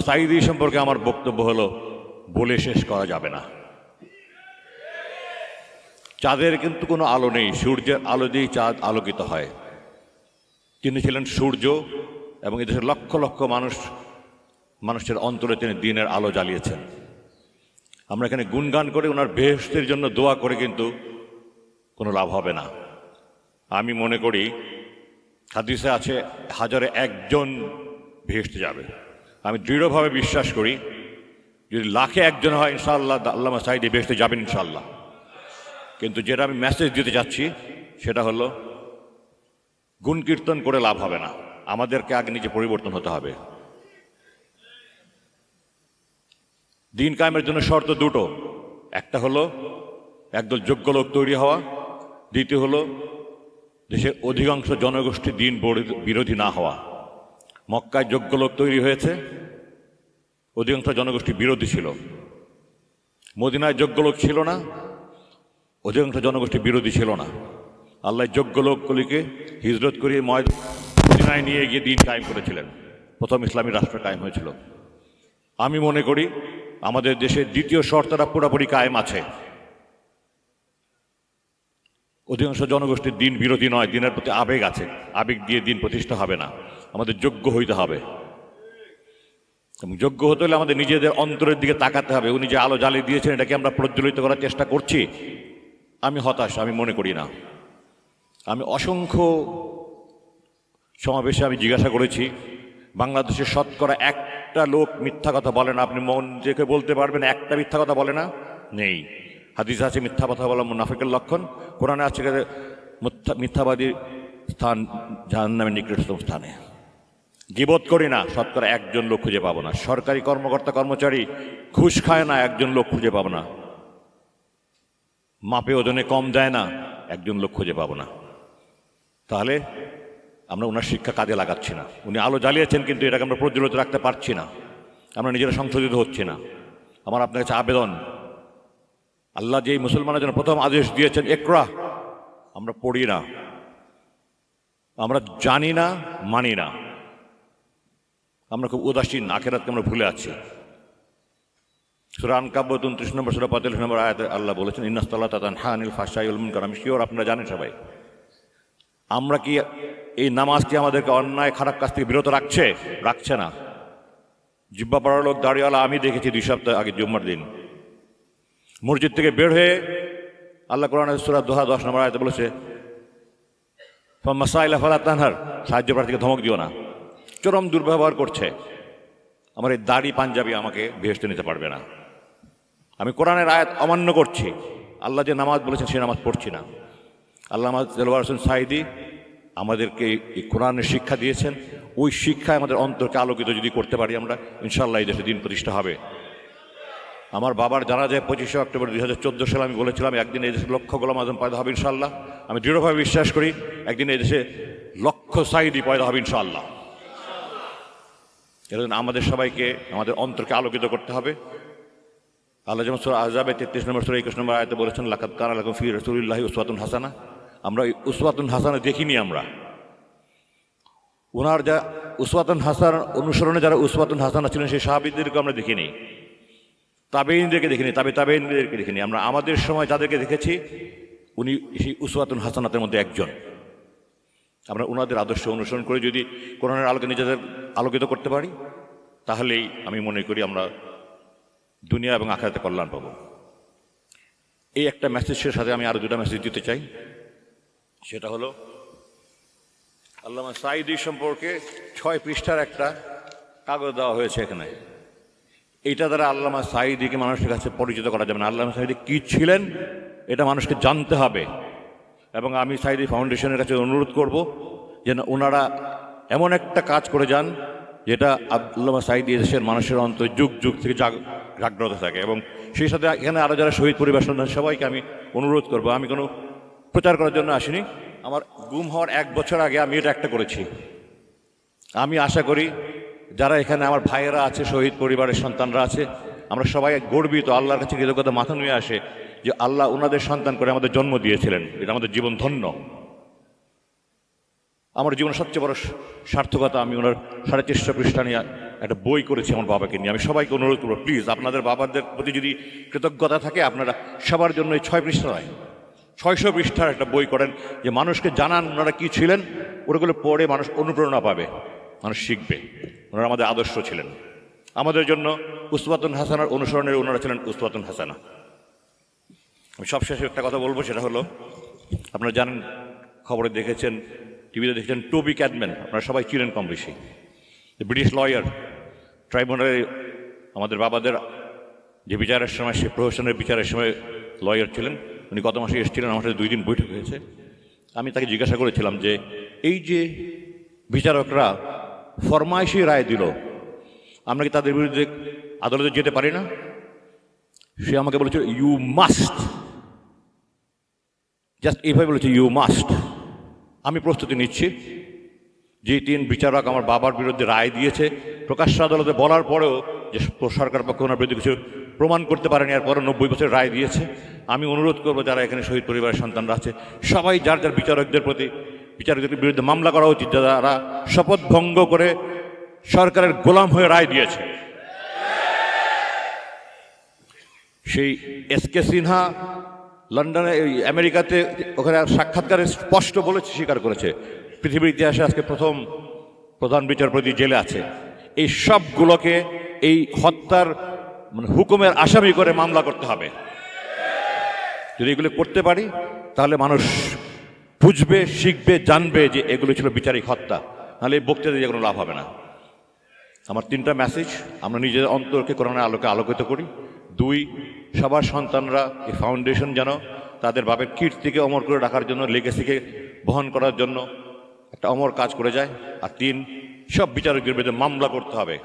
সাইদি সম্পর্কে আমার বক্তব্য হলো, বলে শেষ করা যাবে না। চাঁদের কিন্তু কোনো আলো নেই, সূর্যের আলো দিয়েই চাঁদ আলোকিত হয়। তিনি ছিলেন সূর্য এবং এদেশের লক্ষ লক্ষ মানুষ, মানুষের অন্তরে তিনি দিনের আলো জ্বালিয়েছেন। আমরা এখানে গুণগান করে, ওনার বেহস্তের জন্য দোয়া করে কিন্তু কোনো লাভ হবে না। আমি মনে করি, হাদিসে আছে, হাজারে একজন ভেসতে যাবে। আমি দৃঢ়ভাবে বিশ্বাস করি, যদি লাখে একজন হয়, ইনশাআল্লাহ আল্লামা সাইডে ভেসতে যাবেন ইনশাআল্লাহ। কিন্তু যেটা আমি মেসেজ দিতে যাচ্ছি সেটা হলো, গুণ কীর্তন করে লাভ হবে না। আমাদেরকে আগে নিজে পরিবর্তন হতে হবে। দিন কায়েমের জন্য শর্ত দুটো। একটা হলো, একদল যোগ্য লোক তৈরি হওয়া। দ্বিতীয় হলো, দেশের অধিকাংশ জনগোষ্ঠী দিন বিরোধী না হওয়া। মক্কায় যোগ্য লোক তৈরি হয়েছে। অধিকাংশ জনগোষ্ঠী বিরোধী ছিল। মদিনায় যোগ্য লোক ছিল না, অধিকাংশ জনগোষ্ঠী বিরোধী ছিল না। আল্লাহ যোগ্য লোকগুলিকে হিজরত করিয়ে মদিনায় নিয়ে গিয়ে দিন কায়েম করেছিলেন। প্রথম ইসলামী রাষ্ট্র কায়েম হয়েছিল। আমি মনে করি, আমাদের দেশের দ্বিতীয় শর্তটা পুরোপুরি কায়েম আছে। অধিকাংশ জনগোষ্ঠীর দিন বিরোধী নয়, দিনের প্রতি আবেগ আছে। আবেগ দিয়ে দিন প্রতিষ্ঠা হবে না। আমাদের যোগ্য হইতে হবে। এবং যোগ্য হতে হলে আমাদের নিজেদের অন্তরের দিকে তাকাতে হবে। উনি যে আলো জ্বালিয়ে দিয়েছেন, এটাকে আমরা প্রজ্বলিত করার চেষ্টা করছি। আমি হতাশ, আমি মনে করি না। আমি অসংখ্য সমাবেশে আমি জিজ্ঞাসা করেছি, বাংলাদেশের শতকরা একটা লোক মিথ্যা কথা বলে না। আপনি মন দেখে বলতে পারবেন, একটা মিথ্যা কথা বলে না? নেই। হাদিস আছে মিথ্যা কথা বলা মুনাফিকের লক্ষণ। কোরআনে আছে মিথ্যাবাদীর স্থান জাহান নামে নিকটতম স্থানে। গিবোধ করি না, শতকরা একজন লোক খুঁজে পাবো না। সরকারি কর্মকর্তা, কর্মচারী ঘুষ খায় না, একজন লোক খুঁজে পাবো না। মাপে ওজনে কম দেয় না, একজন লোক খুঁজে পাবো না। তাহলে আমরা ওনার শিক্ষা কাজে লাগাচ্ছি না। উনি আলো জ্বালিয়েছেন, কিন্তু এটাকে আমরা প্রজ্বলিত রাখতে পারছি না। আমরা নিজেরা সংশোধিত হচ্ছি না। আমার আপনার কাছে আবেদন। আল্লাহ যেই মুসলমানের জন্য প্রথম আদেশ দিয়েছেন একরা আমরা পড়ি না। আমরা জানি না, মানি না। আমরা খুব উদাসীন, আখেরাতকে আমরা ভুলে আছি। সুরান কাব্য উনত্রিশ নম্বর সুরা পঁয়তাল্লিশ নম্বর আয়াতে আল্লাহ বলেছেন ইন্নাস্তাল্লাহ তাতান হানিল ফাশাইল মুনকার। আমি শিওর আপনারা জানেন সবাই। আমরা কি এই নামাজটি আমাদেরকে অন্যায়, খারাপ কাজ থেকে বিরত রাখছে? রাখছে না। জিব্বা পাড়ার লোক দাঁড়িয়েওয়ালা আমি দেখেছি দুই সপ্তাহ আগে জুম্মার দিন। মসজিদ থেকে বের হয়ে আল্লাহ কোরআন সুরা দোহা, দশ নম্বর আয়তে বলেছে মাসাইলা ফালা তানহার। সাহায্য প্রার্থীকে ধমক দিও না। চরম দুর্ব্যবহার করছে। আমার এই দাড়ি পাঞ্জাবি আমাকে ভেস্তে নিতে পারবে না। আমি কোরআনের আয়াত অমান্য করছি। আল্লাহ যে নামাজ বলেছেন, সে নামাজ পড়ছি না। আল্লাহ দেলওয়ার হোসেন সাইদি আমাদেরকে এই কোরআনের শিক্ষা দিয়েছেন। ওই শিক্ষায় আমাদের অন্তরকে আলোকিত যদি করতে পারি আমরা ইনশাল্লাহ এই দেশে দিন প্রতিষ্ঠা হবে। আমার বাবার জানা যায় পঁচিশে অক্টোবর দুই হাজার চোদ্দ সালে আমি বলেছিলাম, একদিন এই দেশে লক্ষ গোলাম আজম পয়দা হবে ইনশাল্লাহ আমি দৃঢ়ভাবে বিশ্বাস করি, একদিন এই দেশে লক্ষ সাইদি পয়দা হবে ইনশাল্লাহ এর জন্য আমাদের সবাইকে, আমাদের অন্তরকে আলোকিত করতে হবে। আল্লাহ যেমন সুরা আজাবে তেত্রিশ নম্বর সুরা, একুশ নম্বর আয়তে বলেছেন লাকাত কান আলাকুম ফি রসুলিল্লাহ উসওয়াতুন হাসানা। আমরা ওই উসওয়াতুন হাসানা দেখিনি আমরা। ওনার যা উসওয়াতুন হাসান অনুসরণে যারা উসওয়াতুন হাসানা ছিলেন, সেই সাহাবিদেরকে আমরা দেখিনি। তাবেইনদেরকে দেখিনি, তাবে তাবেইনদেরকে দেখিনি। আমরা আমাদের সময় যাদেরকে দেখেছি, উনি সেই উসওয়াতুন হাসানাতের মধ্যে একজন। আমরা ওনাদের আদর্শ অনুসরণ করে যদি কোরআনের আলোকে নিজেদের আলোকিত করতে পারি, তাহলেই আমি মনে করি আমরা দুনিয়া এবং আখারাতে কল্যাণ পাবো। এই একটা মেসেজের সাথে আমি আরও দুটা মেসেজ দিতে চাই। সেটা হলো, আল্লামা সাইদি সম্পর্কে ছয় পৃষ্ঠার একটা কাগজ দেওয়া হয়েছে এখানে। এইটা দ্বারা আল্লামা সাইদিকে মানুষের কাছে পরিচিত করা যাবে না। আল্লামা সাইদি কী ছিলেন, এটা মানুষকে জানতে হবে। এবং আমি সাইদি ফাউন্ডেশনের কাছে অনুরোধ করব যেন ওনারা এমন একটা কাজ করে যান যেটা আল্লামা সাইদি দেশের মানুষের অন্তর যুগ যুগ থেকে জাগ জাগ্রত থাকে এবং সেই সাথে এখানে আরও যারা শহীদ পরিবার সবাইকে আমি অনুরোধ করব। আমি কোনো প্রচার করার জন্য আসিনি। আমার গুম হওয়ার এক বছর আগে আমি এটা একটা করেছি। আমি আশা করি যারা এখানে আমার ভাইয়েরা আছে, শহীদ পরিবারের সন্তানরা আছে, আমরা সবাই গর্বিত, আল্লাহর কাছে কৃতজ্ঞতা মাথা নুয়ে আসে যে আল্লাহ ওনাদের সন্তান করে আমাদের জন্ম দিয়েছিলেন। এটা আমাদের জীবন ধন্য। আমার জীবনের সবচেয়ে বড় সার্থকতা, আমি ওনার সাড়ে চারশো পৃষ্ঠা নিয়ে একটা বই করেছি আমার বাবাকে নিয়ে। আমি সবাইকে অনুরোধ করব, প্লিজ আপনাদের বাবাদের প্রতি যদি কৃতজ্ঞতা থাকে, আপনারা সবার জন্য এই ছয় পৃষ্ঠা নয়, ছয়শো পৃষ্ঠার একটা বই করেন যে মানুষকে জানান ওনারা কি ছিলেন, ওগুলো পড়ে মানুষ অনুপ্রেরণা পাবে, মানুষ শিখবে। ওনারা আমাদের আদর্শ ছিলেন। আমাদের জন্য উসবাতুন হাসানার অনুসরণের ওনারা ছিলেন উসবাতুন হাসানা। আমি সবশেষে একটা কথা বলব, সেটা হলো, আপনারা জানেন, খবরে দেখেছেন, টিভিতে দেখেছেন টোবি ক্যাডম্যান আপনারা সবাই চিনেন কম বেশি। ব্রিটিশ লয়ার ট্রাইব্যুনালে আমাদের বাবাদের যে বিচারের সময়, সে প্রহসনের বিচারের সময় লয়ার ছিলেন, উনি গত মাসে এসেছিলেন, আমার সাথে দুই দিন বৈঠক হয়েছে। আমি তাকে জিজ্ঞাসা করেছিলাম যে, এই যে বিচারকরা ফরমাইশি রায় দিল, আমরা কি তাদের বিরুদ্ধে আদালতে যেতে পারি না? সে আমাকে বলেছিল ইউ মাস্ট জাস্ট এইভাবে বলেছে ইউ মাস্ট আমি প্রস্তুতি নিচ্ছি। যে তিন বিচারক আমার বাবার বিরুদ্ধে রায় দিয়েছে, প্রকাশ্য আদালতে বলার পরেও যে সরকার পক্ষ ওনার বিরুদ্ধে কিছু প্রমাণ করতে পারেনি আর পরে নব্বই বছর রায় দিয়েছে। আমি অনুরোধ করব যারা এখানে শহীদ পরিবারের সন্তানরা আছে, সবাই যার যার বিচারকদের প্রতি বিচারকদের বিরুদ্ধে মামলা করা উচিত, যারা শপথ ভঙ্গ করে সরকারের গোলাম হয়ে রায় দিয়েছে। সেই এস কে সিনহা লন্ডনে আমেরিকাতে ওখানে সাক্ষাৎকারে স্পষ্ট বলেছে, স্বীকার করেছে। পৃথিবীর ইতিহাসে আজকে প্রথম প্রধান বিচারপতি জেলে আছে। এই সবগুলোকে এই হত্যার মানে হুকুমের আসামি করে মামলা করতে হবে। যদি এগুলো করতে পারি, তাহলে মানুষ বুঝবে, শিখবে, জানবে যে এগুলো ছিল বিচারিক হত্যা। নাহলে এই বক্তৃতা দিয়ে কোনো লাভ হবে না। আমার তিনটা মেসেজ আমরা নিজের অন্তরকে করোনার আলোকে আলোকিত করি। দুই সবার সন্তানরা এই ফাউন্ডেশন যেন তাদের বাপের কীর্তিকে অমর করে রাখার জন্য লেগেসিকে বহন করার জন্য একটা অমর কাজ করে যায়। আর তিন, সব বিচারকদের বিরুদ্ধে মামলা করতে হবে।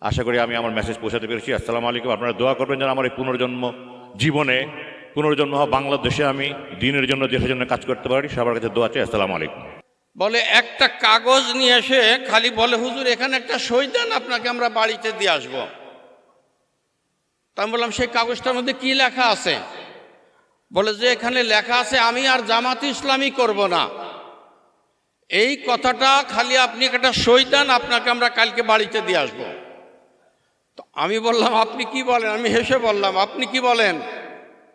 আশা করি আমি আমার মেসেজ পৌঁছাতে পেরেছি। আসসালামু আলাইকুম। আপনারা দোয়া করবেন যেন আমার এই পুনর্জন্ম জীবনে, পুনর্জন্ম হওয়া বাংলাদেশে আমি দিনের জন্য, দেশের জন্য কাজ করতে পারি। সবার কাছে দোয়া চাই। আসসালামু আলাইকুম। বলে, একটা কাগজ নিয়ে এসে খালি বলে, হুজুর, এখানে একটা সই দেন আপনাকে আমরা বাড়িতে দিয়ে আসব। আমি বললাম, সেই কাগজটার মধ্যে কি লেখা আছে? বলে, যে এখানে লেখা আছে, আমি আর জামাত ইসলামী করব না। এই কথাটা খালি আপনি একটা সই দেন আপনাকে আমরা কালকে বাড়িতে দিয়ে আসব। তো আমি বললাম, আপনি কি বলেন? আমি হেসে বললাম, আপনি কি বলেন?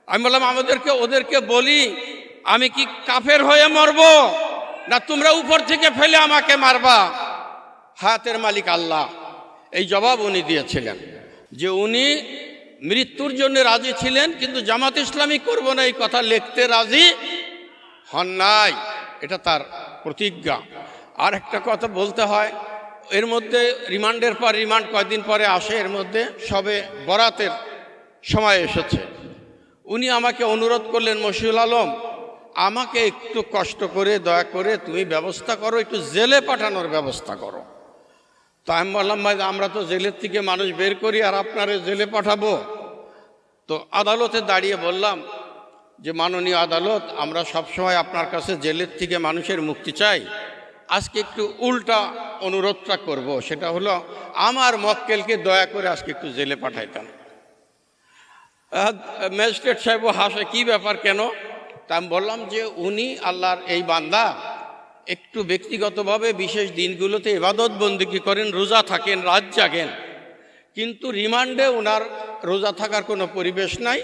আমি বললাম, আমাদেরকে, ওদেরকে বলি, আমি কি কাফের হয়ে মরব? না তোমরা উপর থেকে ফেলে আমাকে মারবা? হাতের মালিক আল্লাহ। এই জবাব উনি দিয়েছিলেন। যে উনি মৃত্যুর জন্য রাজি ছিলেন, কিন্তু জামাত ইসলামী করব না এই কথা লিখতে রাজি হন নাই। এটা তার প্রতিজ্ঞা। আর একটা কথা বলতে হয়, এর মধ্যে রিমান্ডের পর রিমান্ড কয়দিন পরে আসে, এর মধ্যে সবে বরাতের সময় এসেছে। উনি আমাকে অনুরোধ করলেন, মশিউল আলম, আমাকে একটু কষ্ট করে, দয়া করে তুমি ব্যবস্থা করো, একটু জেলে পাঠানোর ব্যবস্থা করো। তো আমি বললাম, ভাই, আমরা তো জেলের থেকে মানুষ বের করি, আর আপনারে জেলে পাঠাবো। তো আদালতে দাঁড়িয়ে বললাম যে, মাননীয় আদালত, আমরা সবসময় আপনার কাছে জেলের থেকে মানুষের মুক্তি চাই। আজকে একটু উল্টা অনুরোধটা করব। সেটা হলো, আমার মক্কেলকে দয়া করে আজকে একটু জেলে পাঠাইতাম ম্যাজিস্ট্রেট সাহেব হাসে, কি ব্যাপার কেন? তা আমি বললাম যে, উনি আল্লাহর এই বান্দা। একটু ব্যক্তিগতভাবে বিশেষ দিনগুলোতে ইবাদত বন্দিকি করেন, রোজা থাকেন, রাত জাগেন। কিন্তু রিমান্ডে ওনার রোজা থাকার কোনো পরিবেশ নাই,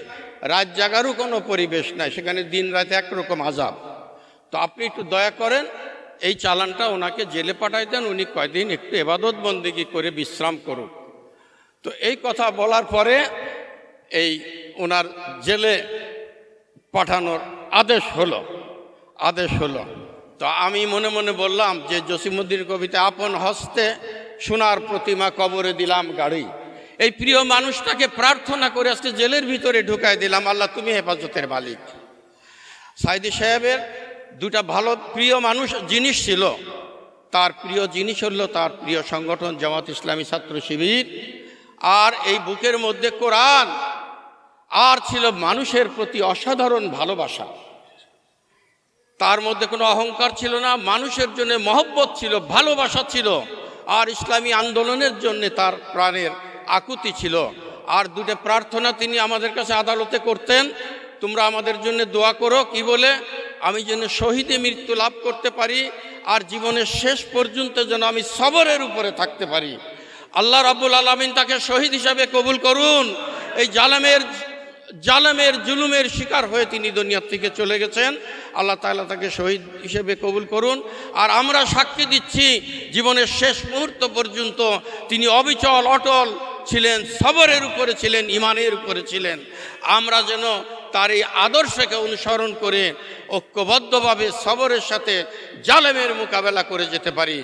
রাত জাগারও কোনো পরিবেশ নাই, সেখানে দিন রাতে একরকম আজাব। তো আপনি একটু দয়া করেন, এই চালানটা ওনাকে জেলে পাঠাই দেন, উনি কয়দিন একটু এবাদত বন্দিগি করে বিশ্রাম করুক। তো এই কথা বলার পরে এই ওনার জেলে পাঠানোর আদেশ হলো আদেশ হলো। তো আমি মনে মনে বললাম যে জসিমুদ্দিন কবিতা আপন হস্তে সোনার প্রতিমা কবরে দিলাম গাড়ি। এই প্রিয় মানুষটাকে প্রার্থনা করে আজকে জেলের ভিতরে ঢুকাই দিলাম। আল্লাহ, তুমি হেফাজতের মালিক। সাইদি সাহেবের দুটা ভালো প্রিয় মানুষ জিনিস ছিল। তার প্রিয় জিনিস হলো তার প্রিয় সংগঠন জামাত ইসলামী ছাত্র শিবির। আর এই বুকের মধ্যে কোরআন। আর ছিল মানুষের প্রতি অসাধারণ ভালোবাসা। তার মধ্যে কোনো অহংকার ছিল না, মানুষের জন্য মহব্বত ছিল, ভালোবাসা ছিল। আর ইসলামী আন্দোলনের জন্য তার প্রাণের আকুতি ছিল। আর দুটো প্রার্থনা তিনি আমাদের কাছে আদালতে করতেন। তোমরা আমাদের জন্য দোয়া করো, কি বলে? আমি যেন শহীদে মৃত্যু লাভ করতে পারি আর জীবনের শেষ পর্যন্ত যেন আমি সবরের উপরে থাকতে পারি। আল্লাহ রাব্বুল আলমিন তাকে শহীদ হিসাবে কবুল করুন। এই জালামের জালামের জুলুমের শিকার হয়ে তিনি দুনিয়ার থেকে চলে গেছেন। আল্লাহ তাআলা তাকে শহীদ হিসেবে কবুল করুন। আর আমরা সাক্ষী দিচ্ছি, জীবনের শেষ মুহূর্ত পর্যন্ত তিনি অবিচল, অটল ছিলেন, সবরের উপরে ছিলেন ইমানের উপরে ছিলেন। আমরা যেন তার এই আদর্শকে অনুসরণ করে ঐক্যবদ্ধভাবে সবরের সাথে জালেমের মোকাবেলা করে যেতে পারি।